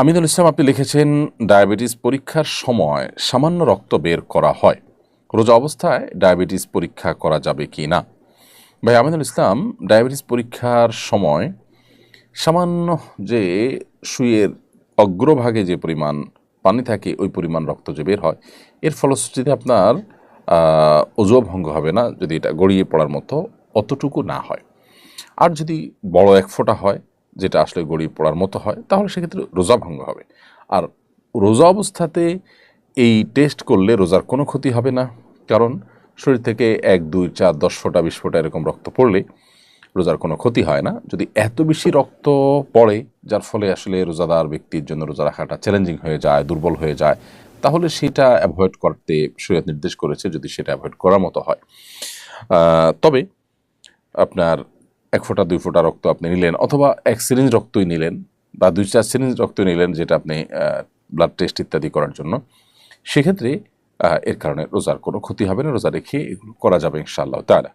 আমিনুল ইসলাম, আপনি লিখেছেন, ডায়াবেটিস পরীক্ষার সময় সামান্য রক্ত বের করা হয়। রোজা অবস্থায় ডায়াবেটিস পরীক্ষা করা যাবে কি না? ভাই, আমিনুল ইসলাম, ডায়াবেটিস পরীক্ষার সময় সামান্য যে সুইয়ের অগ্রভাগে যে পরিমাণ পানি থাকে, ওই পরিমাণ রক্ত যে বের হয়, এর ফলশ্রুতিতে আপনার ওজো ভঙ্গ হবে না, যদি এটা গড়িয়ে পড়ার মতো অতটুকু না হয়। আর যদি বড় এক ফোঁটা হয় যেটা আসলে গড়িয়ে পড়ার মতো হয়, তাহলে সেক্ষেত্রে রোজা ভঙ্গ হবে। আর রোজা অবস্থাতে এই টেস্ট করলে রোজার কোনো ক্ষতি হবে না। কারণ শরীর থেকে এক, দুই, চার, দশ ফোঁটা, বিশ ফোঁটা এরকম রক্ত পড়লে রোজার কোনো ক্ষতি হয় না। যদি এত বেশি রক্ত পড়ে, যার ফলে আসলে রোজাদার ব্যক্তির জন্য রোজা রাখাটা চ্যালেঞ্জিং হয়ে যায়, দুর্বল হয়ে যায়, তাহলে সেটা অ্যাভয়েড করতে শরীয়ত নির্দেশ করেছে যদি সেটা অ্যাভয়েড করার মতো হয়। তবে আপনার এক ফোঁটা, দুই ফোঁটা রক্ত আপনি নিলেন অথবা এক সিরিঞ্জ রক্তই নিলেন বা দুই, চার সিরিঞ্জ রক্ত নিলেন যেটা আপনি ব্লাড টেস্ট ইত্যাদি করার জন্য। সেক্ষেত্রে এর কারণে রোজার কোনো ক্ষতি হবে না। রোজা রেখে এগুলো করা যাবে ইনশাআল্লাহ তাহলে